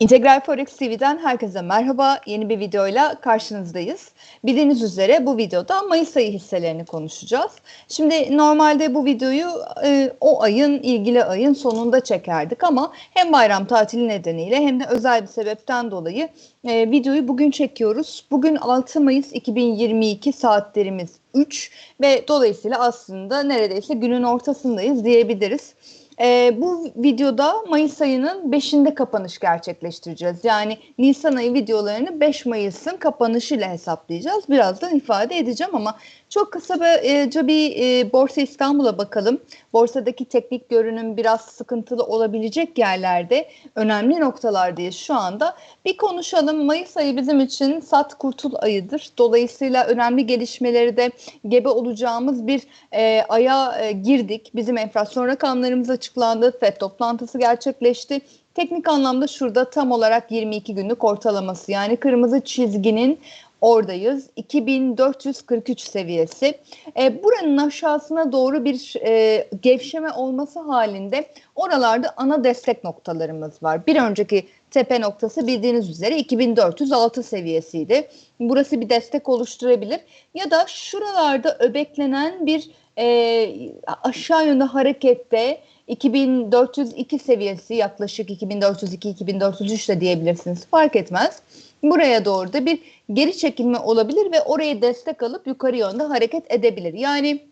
İntegral Forex TV'den herkese merhaba. Yeni bir videoyla karşınızdayız. Bildiğiniz üzere bu videoda Mayıs ayı hisselerini konuşacağız. Şimdi normalde bu videoyu e, o ayın, ilgili ayın sonunda çekerdik ama hem bayram tatili nedeniyle hem de özel bir sebepten dolayı e, videoyu bugün çekiyoruz. Bugün 6 Mayıs 2022 saatlerimiz 3 ve dolayısıyla aslında neredeyse günün ortasındayız diyebiliriz. E, bu videoda Mayıs ayının 5'inde kapanış gerçekleştireceğiz. Yani Nisan ayı videolarını 5 Mayıs'ın kapanışıyla hesaplayacağız. Birazdan ifade edeceğim ama çok kısaca bir e, Borsa İstanbul'a bakalım. Borsadaki teknik görünüm biraz sıkıntılı olabilecek yerlerde önemli noktalardayız şu anda. Bir konuşalım. Mayıs ayı bizim için sat kurtul ayıdır. Dolayısıyla önemli gelişmeleri de gebe olacağımız bir e, aya e, girdik. Bizim enflasyon rakamlarımız açıklandı. FED toplantısı gerçekleşti. Teknik anlamda şurada tam olarak 22 günlük ortalaması yani kırmızı çizginin oradayız. 2443 seviyesi. E, buranın aşağısına doğru bir e, gevşeme olması halinde oralarda ana destek noktalarımız var. Bir önceki tepe noktası bildiğiniz üzere 2406 seviyesiydi. Burası bir destek oluşturabilir. Ya da şuralarda öbeklenen bir e, aşağı yönde harekette 2402 seviyesi yaklaşık 2402-2403 de diyebilirsiniz fark etmez. Buraya doğru da bir geri çekilme olabilir ve orayı destek alıp yukarı yönde hareket edebilir. Yani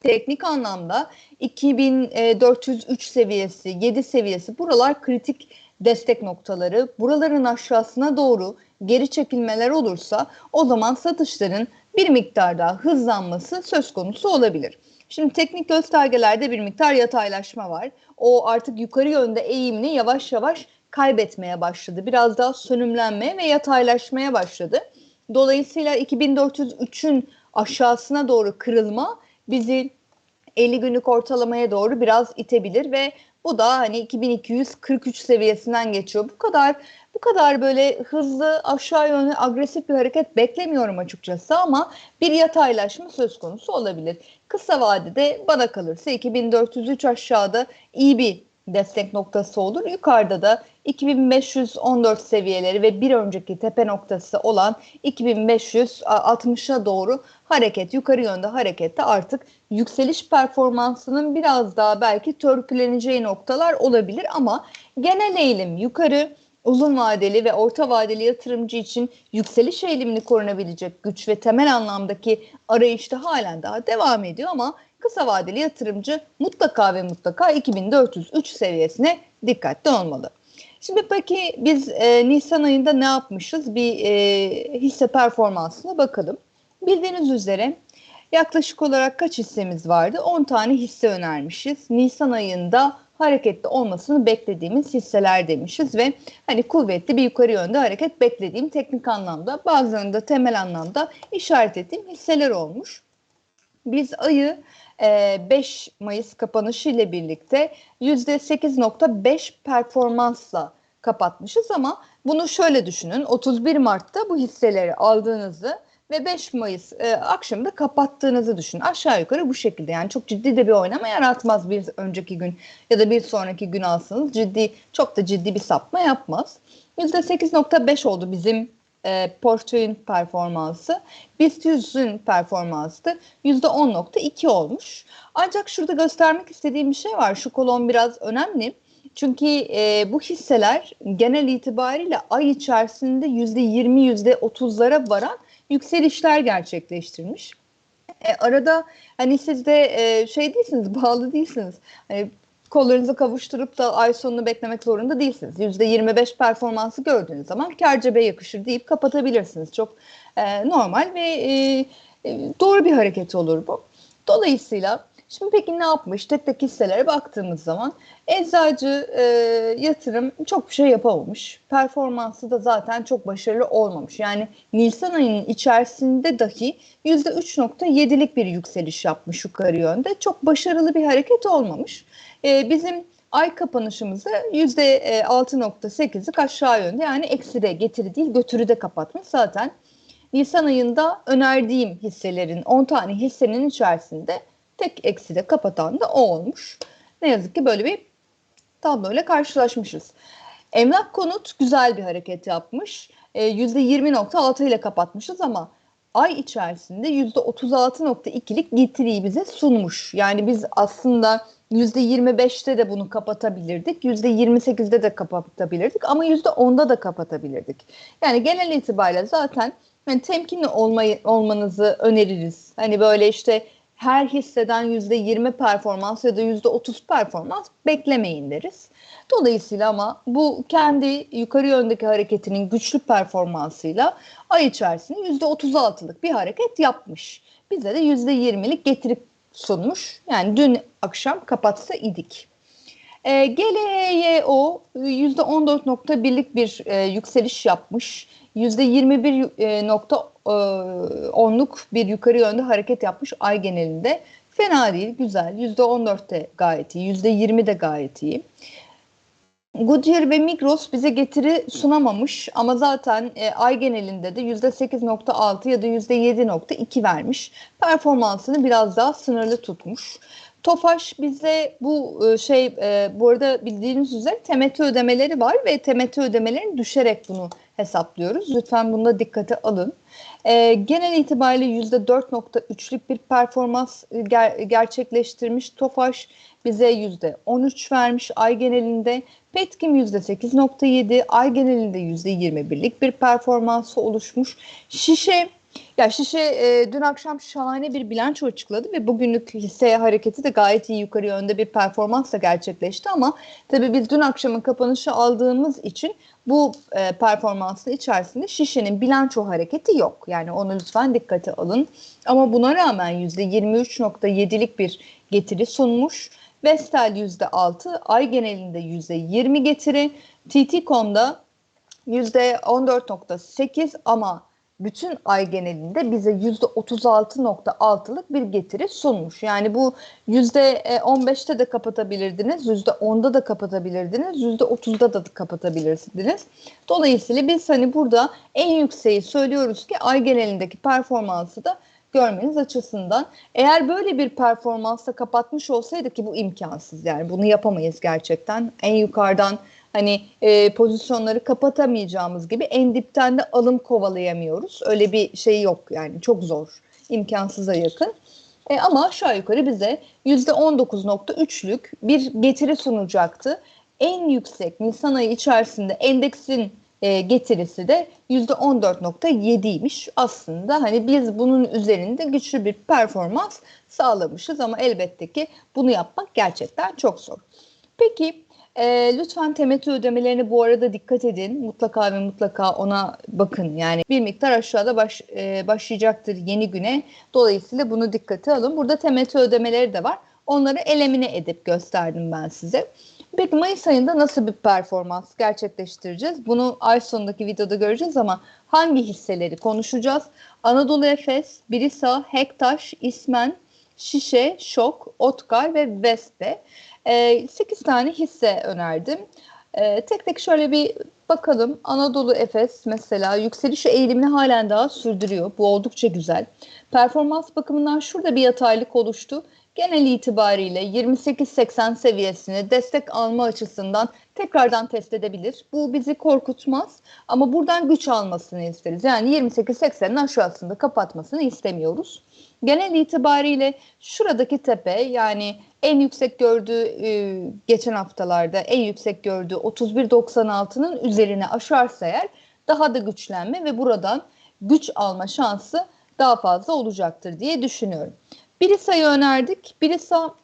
teknik anlamda 2403 seviyesi, 7 seviyesi buralar kritik destek noktaları. Buraların aşağısına doğru geri çekilmeler olursa o zaman satışların bir miktar daha hızlanması söz konusu olabilir. Şimdi teknik göstergelerde bir miktar yataylaşma var. O artık yukarı yönde eğimini yavaş yavaş kaybetmeye başladı. Biraz daha sönümlenmeye ve yataylaşmaya başladı. Dolayısıyla 2403'ün aşağısına doğru kırılma bizi 50 günlük ortalamaya doğru biraz itebilir ve bu da hani 2243 seviyesinden geçiyor. Bu kadar bu kadar böyle hızlı aşağı yönlü agresif bir hareket beklemiyorum açıkçası ama bir yataylaşma söz konusu olabilir. Kısa vadede bana kalırsa 2403 aşağıda iyi bir destek noktası olur. Yukarıda da 2514 seviyeleri ve bir önceki tepe noktası olan 2560'a doğru hareket, yukarı yönde harekette artık yükseliş performansının biraz daha belki törpüleneceği noktalar olabilir ama genel eğilim yukarı uzun vadeli ve orta vadeli yatırımcı için yükseliş eğilimini korunabilecek güç ve temel anlamdaki arayışta halen daha devam ediyor ama kısa vadeli yatırımcı mutlaka ve mutlaka 2403 seviyesine dikkatli olmalı. Şimdi peki biz e, Nisan ayında ne yapmışız? Bir e, hisse performansına bakalım. Bildiğiniz üzere yaklaşık olarak kaç hissemiz vardı? 10 tane hisse önermişiz. Nisan ayında hareketli olmasını beklediğimiz hisseler demişiz ve hani kuvvetli bir yukarı yönde hareket beklediğim teknik anlamda bazılarında temel anlamda işaret ettiğim hisseler olmuş. Biz ayı 5 Mayıs kapanışı ile birlikte %8.5 performansla kapatmışız ama bunu şöyle düşünün 31 Mart'ta bu hisseleri aldığınızı ve 5 Mayıs e, akşamında kapattığınızı düşün. Aşağı yukarı bu şekilde yani çok ciddi de bir oynama yaratmaz bir önceki gün ya da bir sonraki gün alsanız ciddi çok da ciddi bir sapma yapmaz. %8.5 oldu bizim e, portföyün performansı. BIST 100'ün performansı da %10.2 olmuş. Ancak şurada göstermek istediğim bir şey var. Şu kolon biraz önemli. Çünkü e, bu hisseler genel itibariyle ay içerisinde %20, %30'lara varan yükselişler gerçekleştirmiş. E, arada hani siz de e, şey değilsiniz, bağlı değilsiniz. Hani kollarınızı kavuşturup da ay sonunu beklemek zorunda değilsiniz. %25 performansı gördüğünüz zaman kar cebe yakışır deyip kapatabilirsiniz. Çok e, normal ve e, e, doğru bir hareket olur bu. Dolayısıyla Şimdi peki ne yapmış? Tek tek hisselere baktığımız zaman eczacı e, yatırım çok bir şey yapamamış. Performansı da zaten çok başarılı olmamış. Yani Nisan ayının içerisinde dahi %3.7'lik bir yükseliş yapmış yukarı yönde. Çok başarılı bir hareket olmamış. E, bizim ay kapanışımızı %6.8'lik aşağı yönde yani eksi de getiri değil götürü de kapatmış. Zaten Nisan ayında önerdiğim hisselerin 10 tane hissenin içerisinde tek eksi de kapatan da o olmuş. Ne yazık ki böyle bir tabloyla karşılaşmışız. Emlak konut güzel bir hareket yapmış. E, %20.6 ile kapatmışız ama ay içerisinde %36.2'lik getiriyi bize sunmuş. Yani biz aslında %25'te de bunu kapatabilirdik, %28'de de kapatabilirdik ama %10'da da kapatabilirdik. Yani genel itibariyle zaten hani temkinli olmayı, olmanızı öneririz. Hani böyle işte her hisseden %20 performans ya da %30 performans beklemeyin deriz. Dolayısıyla ama bu kendi yukarı yöndeki hareketinin güçlü performansıyla ay içerisinde %36'lık bir hareket yapmış. Bize de %20'lik getirip sunmuş. Yani dün akşam kapatsa idik. E, GLYO %14.1'lik bir e, yükseliş yapmış. %21.10'luk e, bir yukarı yönde hareket yapmış ay genelinde. Fena değil, güzel. %14'te gayet iyi, %20 de gayet iyi. Goodyear ve Migros bize getiri sunamamış ama zaten e, ay genelinde de %8.6 ya da %7.2 vermiş. Performansını biraz daha sınırlı tutmuş. Tofaş bize bu e, şey e, bu arada bildiğiniz üzere temettü ödemeleri var ve temettü ödemelerini düşerek bunu hesaplıyoruz. Lütfen bunda dikkate alın. E, genel itibariyle %4.3'lük bir performans e, ger- gerçekleştirmiş. Tofaş bize %13 vermiş ay genelinde. Petkim %8.7, ay genelinde %21'lik bir performansı oluşmuş. Şişe ya Şişe e, dün akşam şahane bir bilanço açıkladı ve bugünlük hisse hareketi de gayet iyi yukarı yönde bir performansla gerçekleşti ama tabii biz dün akşamın kapanışı aldığımız için bu e, performansın içerisinde Şişe'nin bilanço hareketi yok. Yani onu lütfen dikkate alın. Ama buna rağmen %23.7'lik bir getiri sunmuş. Vestel %6, ay genelinde %20 getiri. TT.com'da %14.8 ama bütün ay genelinde bize %36.6'lık bir getiri sunmuş. Yani bu %15'te de kapatabilirdiniz, %10'da da kapatabilirdiniz, %30'da da kapatabilirsiniz. Dolayısıyla biz hani burada en yükseği söylüyoruz ki ay genelindeki performansı da görmeniz açısından. Eğer böyle bir performansla kapatmış olsaydı ki bu imkansız yani bunu yapamayız gerçekten. En yukarıdan hani e, pozisyonları kapatamayacağımız gibi en dipten de alım kovalayamıyoruz. Öyle bir şey yok yani çok zor. imkansıza yakın. E, ama aşağı yukarı bize %19.3'lük bir getiri sunacaktı. En yüksek Nisan ayı içerisinde endeksin e, getirisi de %14.7'ymiş. Aslında hani biz bunun üzerinde güçlü bir performans sağlamışız ama elbette ki bunu yapmak gerçekten çok zor. Peki e, lütfen temettü ödemelerine bu arada dikkat edin. Mutlaka ve mutlaka ona bakın. Yani bir miktar aşağıda baş, e, başlayacaktır yeni güne. Dolayısıyla bunu dikkate alın. Burada temettü ödemeleri de var. Onları elemine edip gösterdim ben size. Peki Mayıs ayında nasıl bir performans gerçekleştireceğiz? Bunu ay sonundaki videoda göreceğiz ama hangi hisseleri konuşacağız? Anadolu Efes, Birisa, Hektaş, İsmen, Şişe, Şok, Otkar ve Vespe. E, 8 tane hisse önerdim. E, tek tek şöyle bir bakalım. Anadolu Efes mesela yükseliş eğilimini halen daha sürdürüyor. Bu oldukça güzel. Performans bakımından şurada bir yataylık oluştu genel itibariyle 28-80 seviyesini destek alma açısından tekrardan test edebilir. Bu bizi korkutmaz ama buradan güç almasını isteriz. Yani 28-80'in aşağısında kapatmasını istemiyoruz. Genel itibariyle şuradaki tepe yani en yüksek gördüğü e, geçen haftalarda en yüksek gördüğü 31.96'nın üzerine aşarsa eğer daha da güçlenme ve buradan güç alma şansı daha fazla olacaktır diye düşünüyorum. Birisa'yı önerdik. Birisa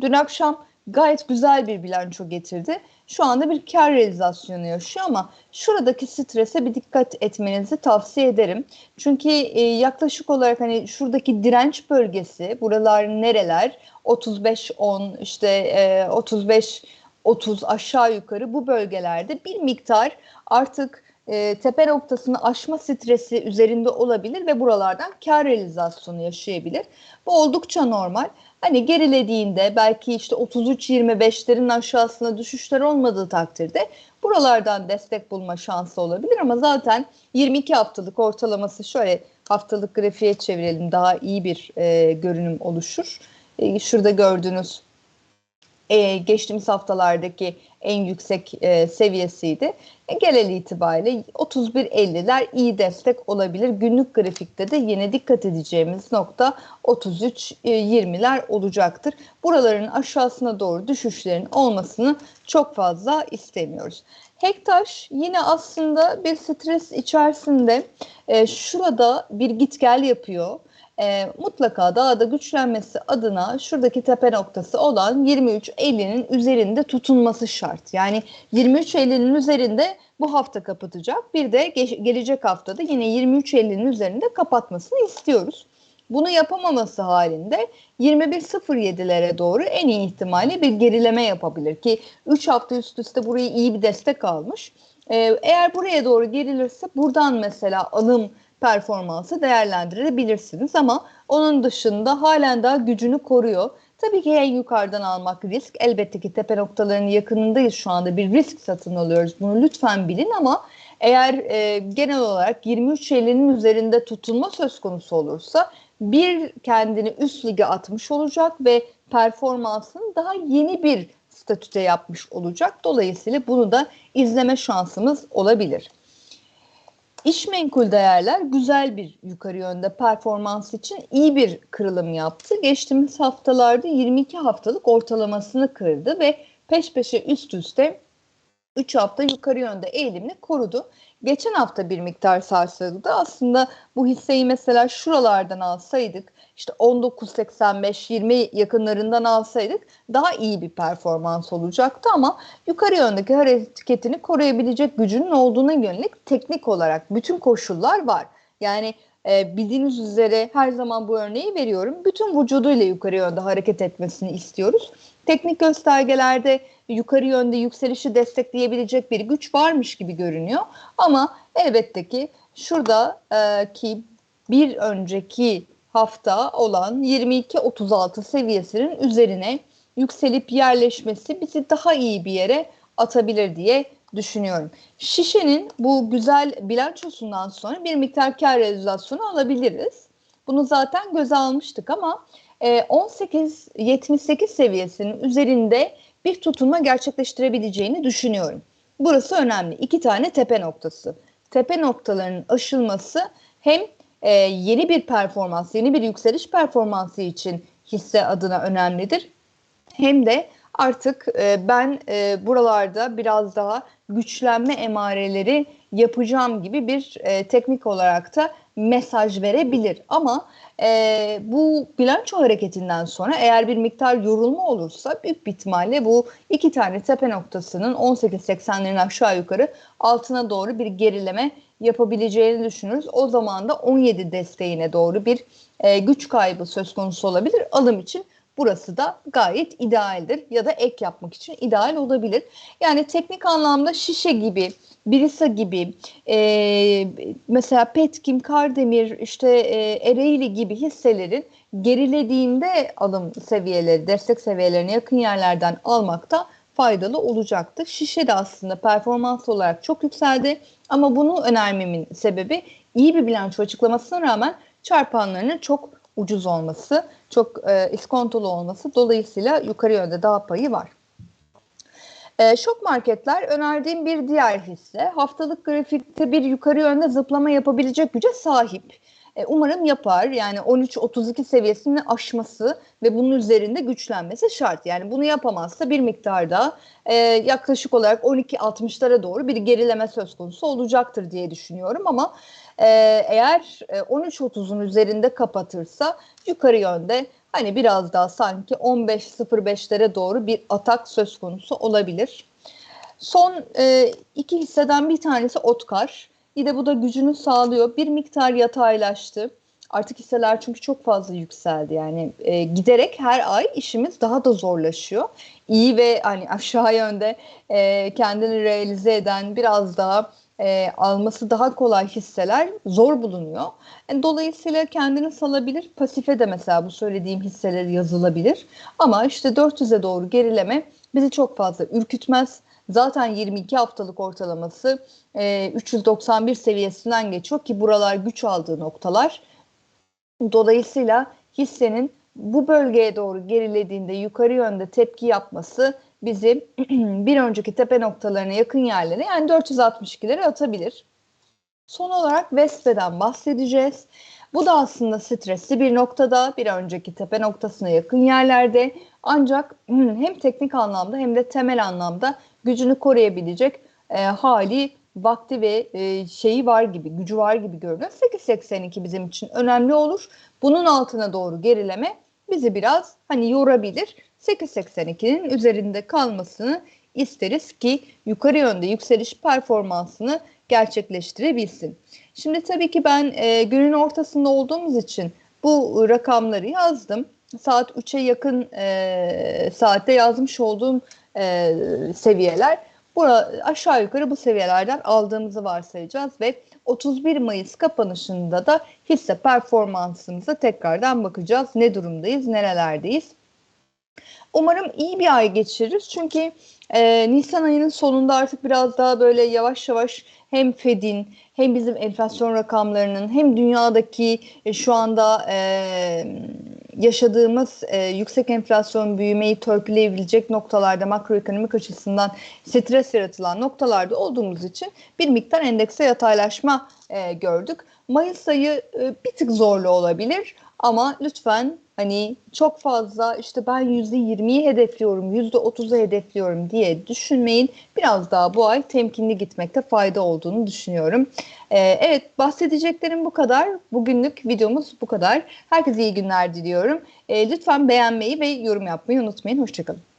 dün akşam gayet güzel bir bilanço getirdi. Şu anda bir kar realizasyonu yaşıyor ama şuradaki strese bir dikkat etmenizi tavsiye ederim. Çünkü e, yaklaşık olarak hani şuradaki direnç bölgesi, buralar nereler? 35-10 işte e, 35 30 aşağı yukarı bu bölgelerde bir miktar artık e, tepe noktasını aşma stresi üzerinde olabilir ve buralardan kar realizasyonu yaşayabilir. Bu oldukça normal. Hani gerilediğinde belki işte 33-25'lerin aşağısına düşüşler olmadığı takdirde buralardan destek bulma şansı olabilir ama zaten 22 haftalık ortalaması şöyle haftalık grafiğe çevirelim daha iyi bir e, görünüm oluşur. E, şurada gördüğünüz e, geçtiğimiz haftalardaki en yüksek e, seviyesiydi. E, genel itibariyle 31.50'ler iyi destek olabilir. Günlük grafikte de yine dikkat edeceğimiz nokta 33.20'ler e, olacaktır. Buraların aşağısına doğru düşüşlerin olmasını çok fazla istemiyoruz. Hektaş yine aslında bir stres içerisinde e, şurada bir git gel yapıyor e, mutlaka daha da güçlenmesi adına şuradaki tepe noktası olan 23.50'nin üzerinde tutunması şart. Yani 23.50'nin üzerinde bu hafta kapatacak. Bir de ge- gelecek haftada yine 23.50'nin üzerinde kapatmasını istiyoruz. Bunu yapamaması halinde 21.07'lere doğru en iyi ihtimalle bir gerileme yapabilir ki 3 hafta üst üste burayı iyi bir destek almış. Ee, eğer buraya doğru gerilirse buradan mesela alım performansı değerlendirebilirsiniz ama onun dışında halen daha gücünü koruyor. Tabii ki en yukarıdan almak risk. Elbette ki tepe noktalarının yakınındayız şu anda bir risk satın alıyoruz. Bunu lütfen bilin ama eğer e, genel olarak 23.50'nin üzerinde tutulma söz konusu olursa bir kendini üst lige atmış olacak ve performansını daha yeni bir statüde yapmış olacak. Dolayısıyla bunu da izleme şansımız olabilir. İş menkul değerler güzel bir yukarı yönde performans için iyi bir kırılım yaptı. Geçtiğimiz haftalarda 22 haftalık ortalamasını kırdı ve peş peşe üst üste 3 hafta yukarı yönde eğilimini korudu. Geçen hafta bir miktar sarsıldı. Aslında bu hisseyi mesela şuralardan alsaydık işte 19.85-20 yakınlarından alsaydık daha iyi bir performans olacaktı ama yukarı yöndeki hareketini koruyabilecek gücünün olduğuna yönelik teknik olarak bütün koşullar var. Yani e, bildiğiniz üzere her zaman bu örneği veriyorum. Bütün vücuduyla yukarı yönde hareket etmesini istiyoruz. Teknik göstergelerde yukarı yönde yükselişi destekleyebilecek bir güç varmış gibi görünüyor. Ama elbette ki şurada e, ki bir önceki hafta olan 22-36 seviyesinin üzerine yükselip yerleşmesi bizi daha iyi bir yere atabilir diye düşünüyorum. Şişenin bu güzel bilançosundan sonra bir miktar kar realizasyonu alabiliriz. Bunu zaten göze almıştık ama 18-78 e, seviyesinin üzerinde bir tutunma gerçekleştirebileceğini düşünüyorum. Burası önemli. İki tane tepe noktası. Tepe noktalarının aşılması hem e, yeni bir performans, yeni bir yükseliş performansı için hisse adına önemlidir. Hem de artık e, ben e, buralarda biraz daha güçlenme emareleri yapacağım gibi bir e, teknik olarak da mesaj verebilir. Ama e, bu bilanço hareketinden sonra eğer bir miktar yorulma olursa büyük bir ihtimalle bu iki tane tepe noktasının 18.80'lerin aşağı yukarı altına doğru bir gerileme yapabileceğini düşünürüz. O zaman da 17 desteğine doğru bir e, güç kaybı söz konusu olabilir. Alım için burası da gayet idealdir ya da ek yapmak için ideal olabilir. Yani teknik anlamda şişe gibi, Birisa gibi, e, mesela Petkim, Kardemir, işte e, Ereğli gibi hisselerin gerilediğinde alım seviyeleri, destek seviyelerine yakın yerlerden almakta faydalı olacaktır. Şişe de aslında performans olarak çok yükseldi ama bunu önermemin sebebi iyi bir bilanço açıklamasına rağmen çarpanlarının çok ucuz olması, çok e, iskontolu olması dolayısıyla yukarı yönde daha payı var. E, şok marketler önerdiğim bir diğer hisse. Haftalık grafikte bir yukarı yönde zıplama yapabilecek güce sahip. E, umarım yapar. Yani 13-32 seviyesini aşması ve bunun üzerinde güçlenmesi şart. Yani bunu yapamazsa bir miktarda e, yaklaşık olarak 12-60'lara doğru bir gerileme söz konusu olacaktır diye düşünüyorum ama e, eğer e, 13-30'un üzerinde kapatırsa yukarı yönde hani biraz daha sanki 15-05'lere doğru bir atak söz konusu olabilir. Son e, iki hisseden bir tanesi Otkar. Bir de bu da gücünü sağlıyor. Bir miktar yataylaştı. Artık hisseler çünkü çok fazla yükseldi. Yani e, giderek her ay işimiz daha da zorlaşıyor. İyi ve hani aşağı yönde e, kendini realize eden biraz daha e, alması daha kolay hisseler zor bulunuyor. Yani dolayısıyla kendini salabilir. Pasife de mesela bu söylediğim hisseler yazılabilir. Ama işte 400'e doğru gerileme bizi çok fazla ürkütmez. Zaten 22 haftalık ortalaması e, 391 seviyesinden geçiyor ki buralar güç aldığı noktalar. Dolayısıyla hissenin bu bölgeye doğru gerilediğinde yukarı yönde tepki yapması bizi bir önceki tepe noktalarına yakın yerlere yani 462'lere atabilir. Son olarak Vespe'den bahsedeceğiz. Bu da aslında stresli bir noktada, bir önceki tepe noktasına yakın yerlerde. Ancak hem teknik anlamda hem de temel anlamda gücünü koruyabilecek e, hali, vakti ve e, şeyi var gibi, gücü var gibi görünüyor. 8.82 bizim için önemli olur. Bunun altına doğru gerileme bizi biraz hani yorabilir. 8.82'nin üzerinde kalmasını isteriz ki yukarı yönde yükseliş performansını gerçekleştirebilsin. Şimdi tabii ki ben e, günün ortasında olduğumuz için bu rakamları yazdım. Saat 3'e yakın e, saatte yazmış olduğum e, seviyeler. Bura, aşağı yukarı bu seviyelerden aldığımızı varsayacağız ve 31 Mayıs kapanışında da hisse performansımıza tekrardan bakacağız. Ne durumdayız, nerelerdeyiz? Umarım iyi bir ay geçiririz. Çünkü e, Nisan ayının sonunda artık biraz daha böyle yavaş yavaş hem Fed'in hem bizim enflasyon rakamlarının hem dünyadaki e, şu anda e, yaşadığımız e, yüksek enflasyon büyümeyi törpüleyebilecek noktalarda makroekonomik açısından stres yaratılan noktalarda olduğumuz için bir miktar endekse yataylaşma e, gördük. Mayıs ayı e, bir tık zorlu olabilir ama lütfen hani çok fazla işte ben yüzde yirmiyi hedefliyorum, yüzde otuzu hedefliyorum diye düşünmeyin. Biraz daha bu ay temkinli gitmekte fayda olduğunu düşünüyorum. Ee, evet bahsedeceklerim bu kadar. Bugünlük videomuz bu kadar. Herkese iyi günler diliyorum. Ee, lütfen beğenmeyi ve yorum yapmayı unutmayın. Hoşçakalın.